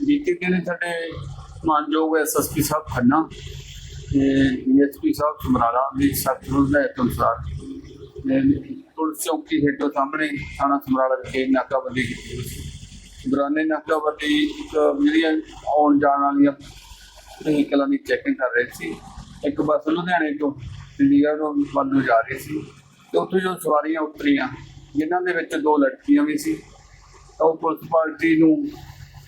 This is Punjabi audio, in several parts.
ਬੀਤੇ ਦਿਨ ਸਾਡੇ ਮਾਨਯੋਗ ਐਸਐਸਪੀ ਸਾਹਿਬ ਖੰਨਾ ਤੇ ਡੀਐਸਪੀ ਸਾਹਿਬ ਸਮਰਾਲਾ ਦੀ ਸਖਤ ਹਦਾਇਤ ਅਨੁਸਾਰ ਪੁਲਿਸ ਚੌਕੀ ਹੇਠੋਂ ਸਾਹਮਣੇ ਥਾਣਾ ਸਮਰਾਲਾ ਵਿਖੇ ਨਾਕਾਬੰਦੀ ਕੀਤੀ ਦੌਰਾਨੇ ਨਾਕਾਬੰਦੀ ਇੱਕ ਜਿਹੜੀਆਂ ਆਉਣ ਜਾਣ ਵਾਲੀਆਂ ਵਹੀਕਲਾਂ ਦੀ ਚੈਕਿੰਗ ਕਰ ਰਹੇ ਸੀ। ਇੱਕ ਬੱਸ ਲੁਧਿਆਣੇ ਤੋਂ ਚੰਡੀਗੜ੍ਹ ਤੋਂ ਵੱਲ ਨੂੰ ਜਾ ਰਹੀ ਸੀ ਤੇ ਉੱਥੇ ਜੋ ਸਵਾਰੀਆਂ ਉਤਰੀਆਂ, ਜਿਨ੍ਹਾਂ ਦੇ ਵਿੱਚ ਦੋ ਲੜਕੀਆਂ ਵੀ ਸੀ ਉਹ ਪੁਲਿਸ ਪਾਰਟੀ ਨੂੰ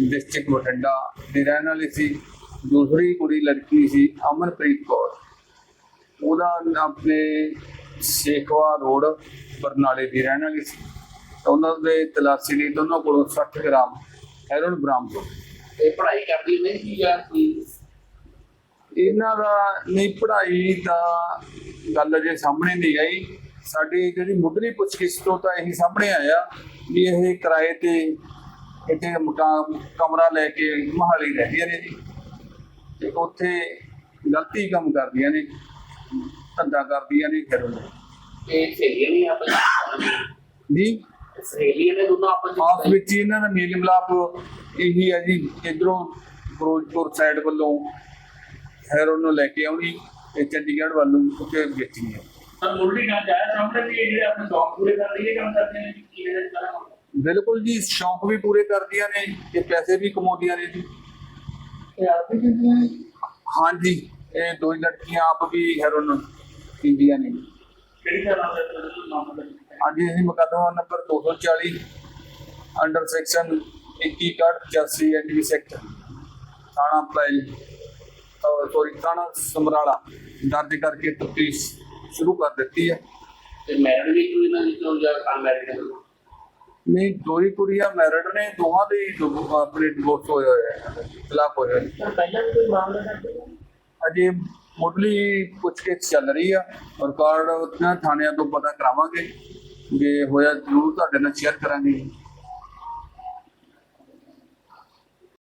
ਡਿਸਟ੍ਰਿਕਟ ਬਠਿੰਡਾ ਦੀ ਰਹਿਣ ਵਾਲੀ ਸੀ ਦੂਸਰੀ ਕੁੜੀ ਲੜਕੀ ਸੀ ਅਮਨਪ੍ਰੀਤ ਕੌਰ। ਉਹਦਾ ਆਪਣੇ ਸੇਖਵਾ ਰੋਡ ਬਰਨਾਲੇ ਦੀ ਰਹਿਣ ਵਾਲੀ ਸੀ। ਤਾਂ ਉਹਨਾਂ ਦੇ ਤਲਾਸ਼ੀ ਲਈ ਦੋਨਾਂ ਕੋਲੋਂ 60 ਗ੍ਰਾਮ ਹੈਰੋਨ ਬਰਾਮਦ ਹੋਈ ਇਹ ਪੜ੍ਹਾਈ ਕਰਦੀ ਨਹੀਂ ਸੀ ਜਾਂ ਕੋਈ ਇਹਨਾਂ ਦਾ ਨਹੀਂ ਪੜ੍ਹਾਈ ਦਾ ਗੱਲ ਅਜੇ ਸਾਹਮਣੇ ਨਹੀਂ ਆਈ। ਸਾਡੀ ਜਿਹੜੀ ਮੁੱਢਲੀ ਪੁੱਛਗਿੱਛ ਤੋਂ ਤਾਂ ਇਹੀ ਸਾਹਮਣੇ ਆਇਆ ਵੀ ਇਹ ਕਿਰਾਏ ਤੇ ਇੱਥੇ ਮਕਾਨ ਕਮਰਾ ਲੈ ਕੇ ਮਹਾਲੀ ਰਹਿੰਦੀਆਂ ਨੇ ਜੀ। ਤੇ ਉੱਥੇ ਗਲਤੀ ਕੰਮ ਕਰਦੀਆਂ ਨੇ ਧੰਦਾ ਕਰਦੀਆਂ ਨੇ ਫਿਰ ਉਹ ਇਹ ਸਹੇਲੀਆਂ ਨਹੀਂ ਆਪਸ ਜੀ? ਸਹੇਲੀਆਂ ਨੇ ਦੋਨੋਂ ਆਪਸ ਆਪ ਵਿੱਚ ਹੀ ਇਹਨਾਂ ਦਾ ਮੇਲ ਮਿਲਾਪ ਇਹੀ ਹੈ ਜੀ ਇਧਰੋਂ ਫਿਰੋਜ਼ਪੁਰ ਸਾਈਡ ਵੱਲੋਂ ਹੈਰੋਨ ਨੂੰ ਲੈ ਕੇ ਆਉਣੀ ਤੇ ਚੰਡੀਗੜ੍ਹ ਵੱਲ ਉੱਥੇ ਵੇਚਣੀ ਹੈ। ਸਰ ਮੁਰਲੀ ਨਾ ਜਾਇਆ ਸਾਹਮਣੇ ਵੀ ਇਹ ਜਿਹੜੇ ਆਪਣੇ ਸ਼ੌਕ ਪੂਰੇ ਕਰ ਲਈਏ ਕੰਮ ਕਰਦੇ ਨੇ ਕੀ ਇਹਦੇ ਕਰਾਂ ਬਿਲਕੁਲ ਜੀ ਸ਼ੌਂਕ ਵੀ ਪੂਰੇ ਕਰਦੀਆਂ ਨੇ ਤੇ ਪੈਸੇ ਵੀ ਕਮਾਉਂਦੀਆਂ ਨੇ ਜੀ। ਇਹ ਆਪ ਹੀ ਕਹਿੰਦੇ ਨੇ ਹਾਂਜੀ ਇਹ ਦੋ ਹੀ ਲੜਕੀਆਂ ਆਪ ਵੀ ਹੈਰੋਨ ਪੀਂਦੀਆਂ ਨੇ। ਕਿਹੜੀ ਤਰ੍ਹਾਂ ਦਾ ਦਾ ਅੱਜ ਅਸੀਂ ਮੁਕੱਦਮਾ ਨੰਬਰ 240 ਅੰਡਰ ਸੈਕਸ਼ਨ 21 ਕਾਰਡ 85 ਐਨਡੀਵੀ ਸੈਕਟਰ ਥਾਣਾ ਪਲਾਈ ਸੋਰੀ ਥਾਣਾ ਸਮਰਾਲਾ। ਦਰਜ ਕਰਕੇ ਤਫਤੀਸ਼ ਸ਼ੁਰੂ ਕਰ ਦਿੱਤੀ ਹੈ। ਤੇ ਮੈਰਿਡ ਵੀ ਕੋਈ ਨਾ ਜਿੱਦੋਂ ਜਾਂ ਅਨਮੈਰਿਡ ਹੈ? ਨਹੀਂ ਦੋ ਹੀ ਕੁੜੀਆਂ ਮੈਰਿਡ ਨੇ ਦੋਹਾਂ ਦੇ ਹੀ ਦੋ- ਆਪਣੇ ਡਿਵੋਰਸ ਹੋਏ ਹੋਏ ਹੈ ਤਲਾਕ ਹੋਏ ਹੋਏ ਪਹਿਲਾਂ ਵੀ ਕੋਈ ਮਾਮਲਾ ਕਰਦੇ ਅਜੇ ਮੁੱਢਲੀ ਪੁੱਛਗਿੱਛ ਚੱਲ ਰਹੀ ਆ ਰਿਕਾਰਡ ਉਹਨਾਂ ਥਾਣਿਆਂ ਤੋਂ ਪਤਾ ਕਰਾਵਾਂਗੇ ਜੇ ਹੋਇਆ ਜ਼ਰੂਰ ਤੁਹਾਡੇ ਨਾਲ ਸ਼ੇਅਰ ਕਰਾਂਗੇ।